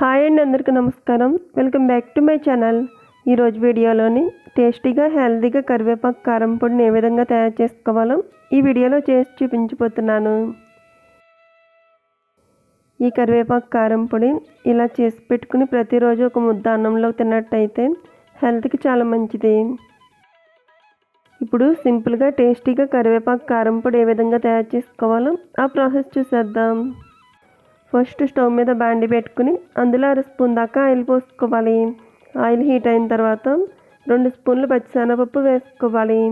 Hi అండి అందరికీ నమస్కారం. Welcome back to my channel. ఈరోజు వీడియోలోని టేస్టీగా హెల్తీగా కరివేపాకు కారం పొడిని ఏ విధంగా తయారు చేసుకోవాలో ఈ వీడియోలో చేసి చూపించిపోతున్నాను ఈ కరివేపాకు కారం పొడి ఇలా చేసి పెట్టుకుని ప్రతిరోజు ఒక ముద్ద అన్నంలో తిన్నట్టయితే హెల్త్కి చాలా మంచిది. ఇప్పుడు సింపుల్గా టేస్టీగా కరివేపాకు కారం పొడి ఏ విధంగా తయారు చేసుకోవాలో ఆ ప్రాసెస్ చూసేద్దాం. ఫస్ట్ స్టవ్ మీద బాండి పెట్టుకుని అందులో అర స్పూన్ దాకా ఆయిల్ పోసుకోవాలి. ఆయిల్ హీట్ అయిన తర్వాత రెండు స్పూన్లు పచ్చిశనగపప్పు వేసుకోవాలి.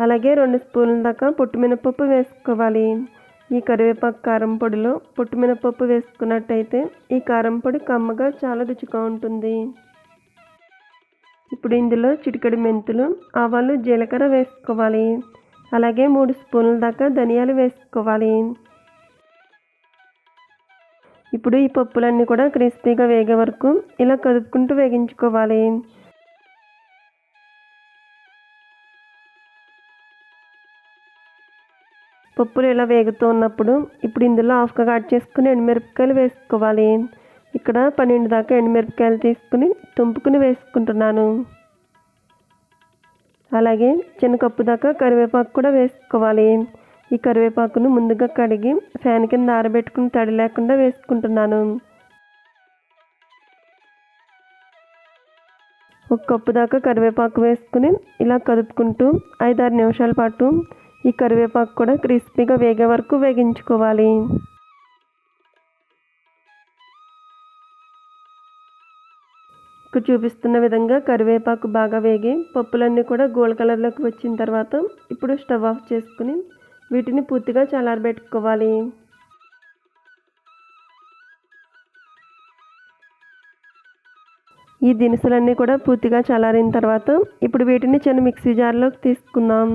అలాగే రెండు స్పూన్ల దాకా పొట్టుమినపప్పు వేసుకోవాలి. ఈ కరివేపాకు కారం పొడిలో పొట్టుమినపప్పు వేసుకున్నట్టయితే ఈ కారం పొడి కమ్మగా చాలా రుచిగా ఉంటుంది. ఇప్పుడు ఇందులో చిటికెడు మెంతులు ఆవాలు జీలకర్ర వేసుకోవాలి. అలాగే మూడు స్పూన్ల దాకా ధనియాలు వేసుకోవాలి. ఇప్పుడు ఈ పప్పులన్నీ కూడా క్రిస్పీగా వేగే వరకు ఇలా కదుపుకుంటూ వేగించుకోవాలి. పప్పులు ఇలా వేగుతూ ఉన్నప్పుడు ఇప్పుడు ఇందులో హాఫ్గా కట్ చేసుకుని ఎండుమిరపకాయలు వేసుకోవాలి. ఇక్కడ పన్నెండు దాకా ఎండుమిరపకాయలు తీసుకుని తుంపుకుని వేసుకుంటున్నాను. అలాగే చిన్న కప్పు దాకా కరివేపాకు కూడా వేసుకోవాలి. ఈ కరివేపాకును ముందుగా కడిగి ఫ్యాన్ కింద ఆరబెట్టుకుని తడి లేకుండా వేసుకుంటున్నాను. ఒక కప్పు దాకా కరివేపాకు వేసుకుని ఇలా కదుపుకుంటూ ఐదారు నిమిషాల పాటు ఈ కరివేపాకు కూడా క్రిస్పీగా వేగే వరకు వేగించుకోవాలి. ఇక్కడ చూపిస్తున్న విధంగా కరివేపాకు బాగా వేగి పప్పులన్నీ కూడా గోల్డ్ కలర్లోకి వచ్చిన తర్వాత ఇప్పుడు స్టవ్ ఆఫ్ చేసుకుని వీటిని పూర్తిగా చల్లారబెట్టుకోవాలి. ఈ దినుసులన్నీ కూడా పూర్తిగా చల్లారిన తర్వాత ఇప్పుడు వీటిని చిన్న మిక్సీ జార్లోకి తీసుకుందాం.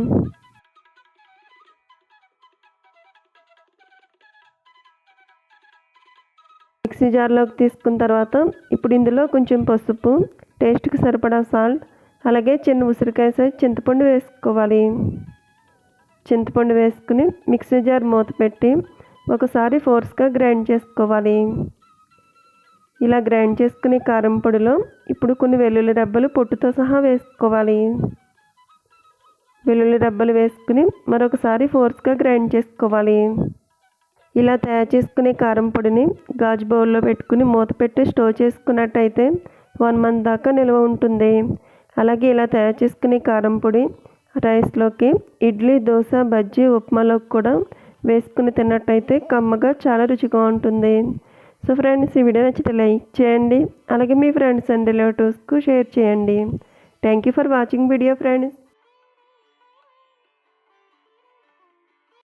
మిక్సీ జార్లోకి తీసుకున్న తర్వాత ఇప్పుడు ఇందులో కొంచెం పసుపు టేస్ట్కి సరిపడా సాల్ట్ అలాగే చిన్న ఉసిరికాయ సైజ్ చింతపండు వేసుకోవాలి. చింతపండు వేసుకుని మిక్సీ జార్ మూత పెట్టి ఒకసారి ఫోర్స్గా గ్రైండ్ చేసుకోవాలి. ఇలా గ్రైండ్ చేసుకుని కారం పొడిలో ఇప్పుడు కొన్ని వెల్లుల్లి రెబ్బలు పొట్టుతో సహా వేసుకోవాలి. వెల్లుల్లి రెబ్బలు వేసుకుని మరొకసారి ఫోర్స్గా గ్రైండ్ చేసుకోవాలి. ఇలా తయారు చేసుకునే కారం పొడిని గాజు బౌల్లో పెట్టుకుని మూత పెట్టి స్టోర్ చేసుకున్నట్టయితే వన్ మంత్ దాకా నిల్వ ఉంటుంది. అలాగే ఇలా తయారు చేసుకునే కారం పొడి రైస్లోకి ఇడ్లీ దోశ బజ్జీ ఉప్మాలోకి కూడా వేసుకుని తిన్నట్టయితే కమ్మగా చాలా రుచిగా ఉంటుంది. సో ఫ్రెండ్స్ ఈ వీడియో నచ్చితే లైక్ చేయండి. అలాగే మీ ఫ్రెండ్స్ అండ్ రిలేటివ్స్కు షేర్ చేయండి. Thank you for watching video friends.